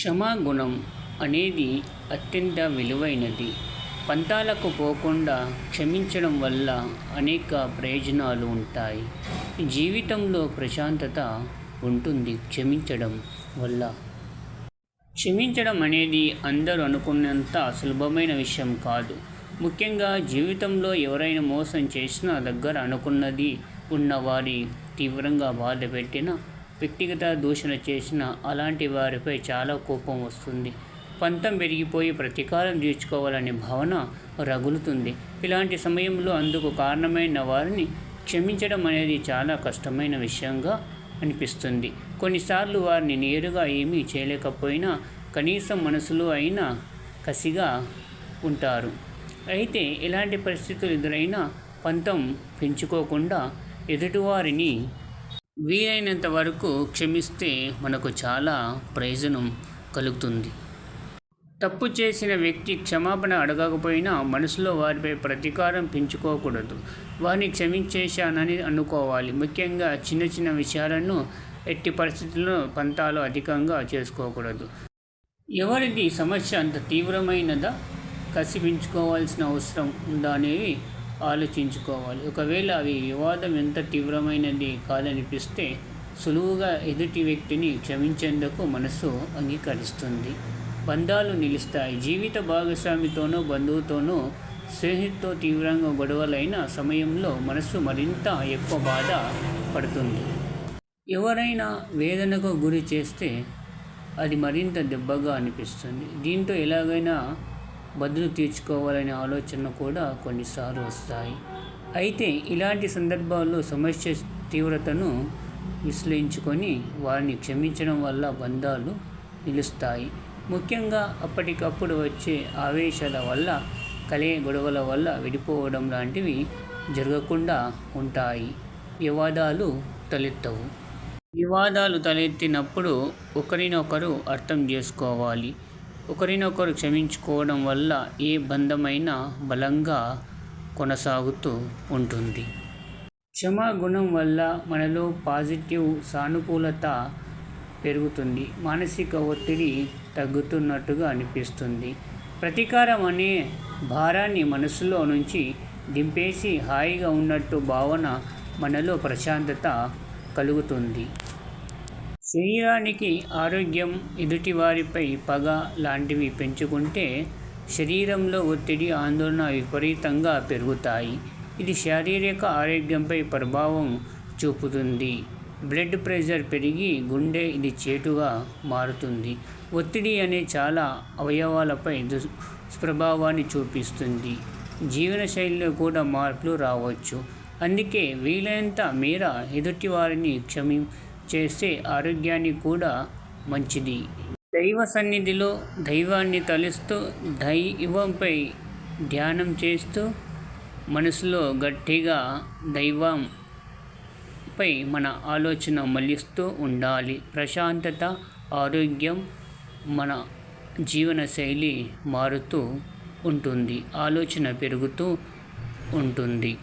క్షమాగుణం అనేది అత్యంత విలువైనది. పంతాలకు పోకుండా క్షమించడం వల్ల అనేక ప్రయోజనాలు ఉంటాయి. జీవితంలో ప్రశాంతత ఉంటుంది క్షమించడం వల్ల. క్షమించడం అనేది అందరూ అనుకున్నంత సులభమైన విషయం కాదు. ముఖ్యంగా జీవితంలో ఎవరైనా మోసం చేసినా దగ్గర అనుకున్నది ఉన్నవారి తీవ్రంగా బాధ పెట్టిన వ్యక్తిగత దూషణ చేసిన అలాంటి వారిపై చాలా కోపం వస్తుంది. పంతం పెరిగిపోయి ప్రతీకారం తీర్చుకోవాలనే భావన రగులుతుంది. ఇలాంటి సమయంలో అందుకు కారణమైన వారిని క్షమించడం అనేది చాలా కష్టమైన విషయంగా అనిపిస్తుంది. కొన్నిసార్లు వారిని నేరుగా ఏమీ చేయలేకపోయినా కనీసం మనసులో అయినా కసిగా ఉంటారు. అయితే ఇలాంటి పరిస్థితులు ఎదురైనా పంతం పెంచుకోకుండా ఎదుటివారిని వీలైనంత వరకు క్షమిస్తే మనకు చాలా ప్రయోజనం కలుగుతుంది. తప్పు చేసిన వ్యక్తి క్షమాపణ అడగకపోయినా మనసులో వారిపై ప్రతీకారం పెంచుకోకూడదు. వారిని క్షమించేశానని అనుకోవాలి. ముఖ్యంగా చిన్న చిన్న విషయాలను ఎట్టి పరిస్థితుల్లో పంతాలు అధికంగా చేసుకోకూడదు. ఎవరిది సమస్య అంత తీవ్రమైనదా? కసిపించుకోవాల్సిన అవసరం ఉందా అనేది ఆలోచించుకోవాలి. ఒకవేళ అవి వివాదం ఎంత తీవ్రమైనది కాదనిపిస్తే సులువుగా ఎదుటి వ్యక్తిని క్షమించేందుకు మనసు అంగీకరిస్తుంది. బంధాలు నిలుస్తాయి. జీవిత భాగస్వామితోనో బంధువుతోనో స్నేహితుతో తీవ్రంగా గొడవలైన సమయంలో మనసు మరింత ఎక్కువ బాధ పడుతుంది. ఎవరైనా వేదనకు గురి చేస్తే అది మరింత దెబ్బగా అనిపిస్తుంది. దీంతో ఎలాగైనా బదులు తీర్చుకోవాలనే ఆలోచన కూడా కొన్నిసార్లు వస్తాయి. అయితే ఇలాంటి సందర్భాల్లో సమస్య తీవ్రతను విశ్లేషించుకొని వారిని క్షమించడం వల్ల బంధాలు నిలుస్తాయి. ముఖ్యంగా అప్పటికప్పుడు వచ్చే ఆవేశాల వల్ల కలిగే గొడవల వల్ల విడిపోవడం లాంటివి జరగకుండా ఉంటాయి. వివాదాలు తలెత్తవు. వివాదాలు తలెత్తినప్పుడు ఒకరినొకరు అర్థం చేసుకోవాలి. ఒకరినొకరు క్షమించుకోవడం వల్ల ఏ బంధమైనా బలంగా కొనసాగుతూ ఉంటుంది. క్షమాగుణం వల్ల మనలో పాజిటివ్ సానుకూలత పెరుగుతుంది. మానసిక ఒత్తిడి తగ్గుతున్నట్టుగా అనిపిస్తుంది. ప్రతీకారం అనే భారాన్ని మనసులో నుంచి దింపేసి హాయిగా ఉన్నట్టు భావన మనలో ప్రశాంతత కలుగుతుంది. శరీరానికి ఆరోగ్యం ఎదుటివారిపై పగ లాంటివి పెంచుకుంటే శరీరంలో ఒత్తిడి ఆందోళన విపరీతంగా పెరుగుతాయి. ఇది శారీరక ఆరోగ్యంపై ప్రభావం చూపుతుంది. బ్లడ్ ప్రెషర్ పెరిగి గుండె ఇది చేటుగా మారుతుంది. ఒత్తిడి అనే చాలా అవయవాలపై దుష్ప్రభావాన్ని చూపిస్తుంది. జీవనశైలిలో కూడా మార్పులు రావచ్చు. అందుకే వీలైనంత మేర ఎదుటి వారిని క్షమి చేస్తే ఆరోగ్యానికి కూడా మంచిది. దైవ సన్నిధిలో దైవాన్ని తలుస్తూ దైవంపై ధ్యానం చేస్తూ మనసులో గట్టిగా దైవం పై మన ఆలోచన మళ్ళిస్తూ ఉండాలి. ప్రశాంతత ఆరోగ్యం మన జీవనశైలి మారుతూ ఉంటుంది. ఆలోచన పెరుగుతూ ఉంటుంది.